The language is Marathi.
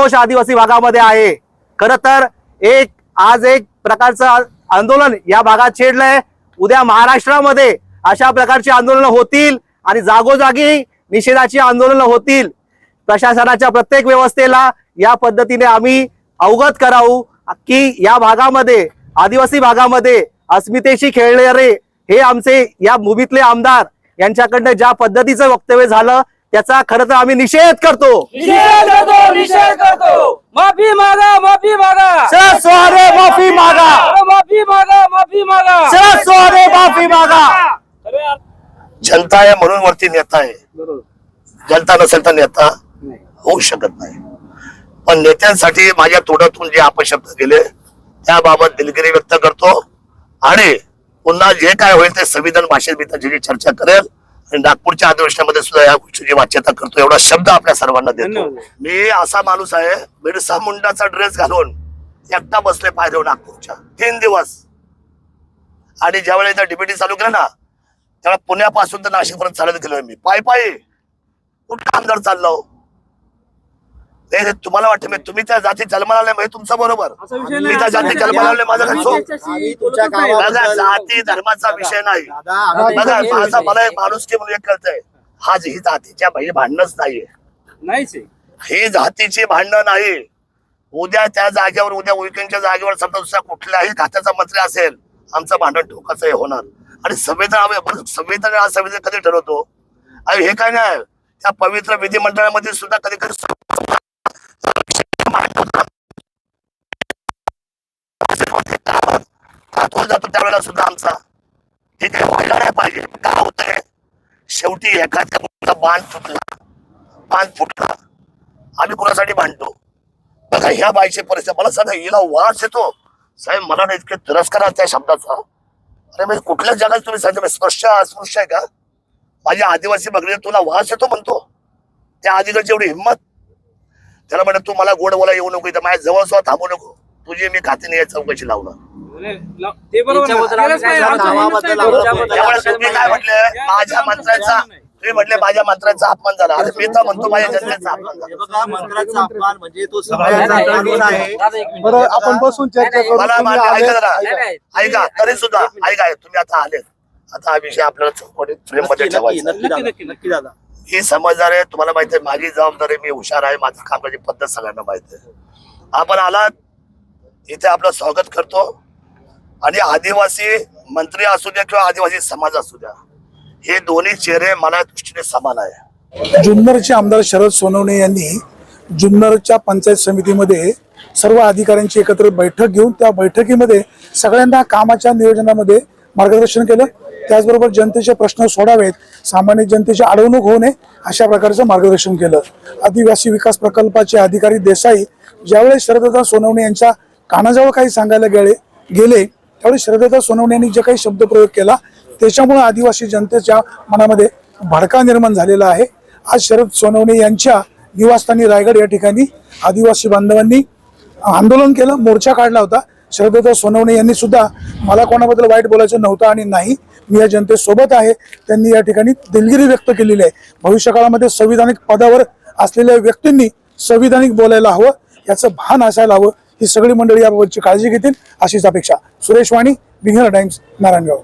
जल्लोष आदिवासी भागामध्ये आहे. खर तर एक आज एक प्रकारचं आंदोलन या भागात छेडलंय. उद्या महाराष्ट्रामध्ये अशा प्रकारची आंदोलनं होतील आणि जागोजागी निषेधाची आंदोलनं होतील. प्रशासनाच्या प्रत्येक व्यवस्थेला या पद्धतीने आम्ही अवगत करावू की या भागामध्ये आदिवासी भागामध्ये अस्मितेशी खेळणारे हे आमचे या भूमीतले आमदार यांच्याकडनं ज्या पद्धतीचं वक्तव्य झालं त्याचा खरं तर आम्ही निषेध करतो. निषेध करतो निषेध करतो. माफी मागा माफी मागा. सर सोरे माफी मागा. माफी मागा माफी मागा. सर सोरे माफी मागा. जनता आहे म्हणून वरती नेता आहे. जनता नसेल तर नेता होऊ शकत नाही. पण नेत्यांसाठी माझ्या तोंडातून जे अपशब्द गेले त्याबाबत दिलगिरी व्यक्त करतो. आणि पुन्हा जे काय होईल ते संविधान भाषेत मी त्याची चर्चा करेल. नागपूरच्या अधिवेशनामध्ये सुद्धा या गोष्टीची वाच्यता करतो एवढा शब्द आपल्या सर्वांना देतो. मी असा माणूस आहे बिरसा मुंडाचा ड्रेस घालून एकटा बसले पायदेव नागपूरच्या. तीन दिवस. आणि ज्यावेळेला इथं डीबीटी चालू केलं ना त्यावेळेला पुण्यापासून तर नाशिकपर्यंत चालत गेलोय मी. पायी पायी. कुठं आमदार चाललो हे? तुम्हाला वाटतं मी तुम्ही त्या जाती जन्माला आले म्हणजे तुमचं बरोबर. मी नाही. त्या जाती जन्माला माझं बघा जाती धर्माचा विषय नाही. बघा माझा मला एक माणूस की म्हणून एक कळतंय हा ही जातीच्या भाई भांडणच नाहीये. ही जातीची भांडण नाही. उद्या त्या जागेवर उद्या उईकेंच्या जागेवर समजा दुसऱ्या कुठल्याही खात्याचा मंत्री असेल आमचं भांडण टोकाचं हे होणार. आणि संविधान आम्ही- संविधान हा संविधान कधी ठरवतो? आणि हे काय नाही. त्या पवित्र विधिमंडळामध्ये सुद्धा कधी कधी जातो त्यावेळेला सुद्धा आमचा. हे काही व्हायला नाही पाहिजे. का होतंय? शेवटी एखाद्या कुणाचा बाण फुटला. बाण फुटला. आम्ही कुणासाठी भांडतो? बघा ह्या बाईची परिस्थिती. मला सांगा हिला वास येतो? साहेब मला ना इतके तिरस्कार आहे त्या शब्दाचा. अरे म्हणजे कुठल्या जगात तुम्ही सांगितलं म्हणजे स्पर्श अस्पृश्य आहे का? माझ्या आदिवासी बघले तुला वास येतो म्हणतो. त्या आदिवासी एवढी हिंमत. त्याला म्हणत तू मला गोड बोला येऊ नको इथं. माझ्या जवळ सुद्धा थांबू नको. तुझी मी खाते या चौकशी लावणार. ते बरोबर. काय म्हटले? माझ्या मंत्र्याचा तुम्ही म्हटले माझ्या मंत्र्याचा अपमान झाला. अरे मी तर म्हणतो माझ्या जनतेचा अपमान हे झाला बघा मंत्र्याचा अपमान म्हणजे तो आपण बसून चर्चा ऐका. ऐका तरी सुद्धा ऐका तुम्ही आता आले. आता हा विषय आपल्याला चौकटीत फ्रेममध्ये ठेवायचा. ही समजदार आहे तुम्हाला माहिती आहे माझी जबाबदारी मी हुशार आहे माझं काम करायची पद्धत सगळ्यांना माहिती आहे. आपण आलात इथे आपलं स्वागत करतो. आणि आदिवासी मंत्री असू द्या किंवा आदिवासी समाज असू द्या हे दोन्ही चेहरे मला दृष्टीने समान आहे. जुन्नरचे आमदार शरद सोनवणे यांनी जुन्नरच्या पंचायत समितीमध्ये सर्व अधिकाऱ्यांची एकत्र बैठक घेऊन त्या बैठकीमध्ये सगळ्यांना कामाच्या नियोजनामध्ये मार्गदर्शन केलं. त्याचबरोबर जनतेचे प्रश्न सोडावेत सामान्य जनतेची अडवणूक होऊ नये अशा प्रकारचं मार्गदर्शन केलं. आदिवासी विकास प्रकल्पाचे अधिकारी देसाई ज्यावेळेस शरददा सोनवणे यांच्या कानाजवळ काही सांगायला गेले गेले त्यावेळी शरदत्ता सोनवणे यांनी जे काही शब्दप्रयोग केला त्याच्यामुळे आदिवासी जनतेच्या मनामध्ये भडका निर्माण झालेला आहे. आज शरद सोनवणे यांच्या निवासस्थानी रायगड या ठिकाणी आदिवासी बांधवांनी आंदोलन केलं मोर्चा काढला होता. शरदत्ता सोनवणे यांनी सुद्धा मला कोणाबद्दल वाईट बोलायचं नव्हतं आणि नाही मी या जनतेसोबत आहे. त्यांनी या ठिकाणी दिलगिरी व्यक्त केलेली आहे. भविष्य काळामध्ये संविधानिक पदावर असलेल्या व्यक्तींनी संविधानिक बोलायला हवं याचं भान असायला हवं. ही सगळी मंडळी याबाबतची काळजी घेतील अशीच अपेक्षा. सुरेश वाणी विघ्न टाइम्स नारायणगाव.